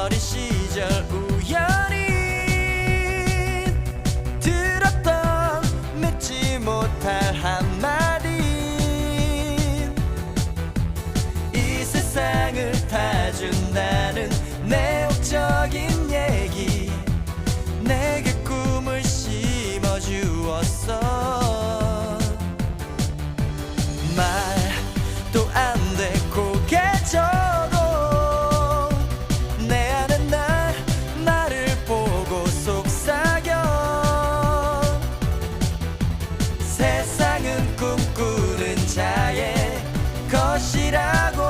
어린 시절 우연히 들었던 맺지 못할 한마디. 이 세상을 다 준다는 내욕적인 얘기. 내게 꿈을 심어주었어. 것이라고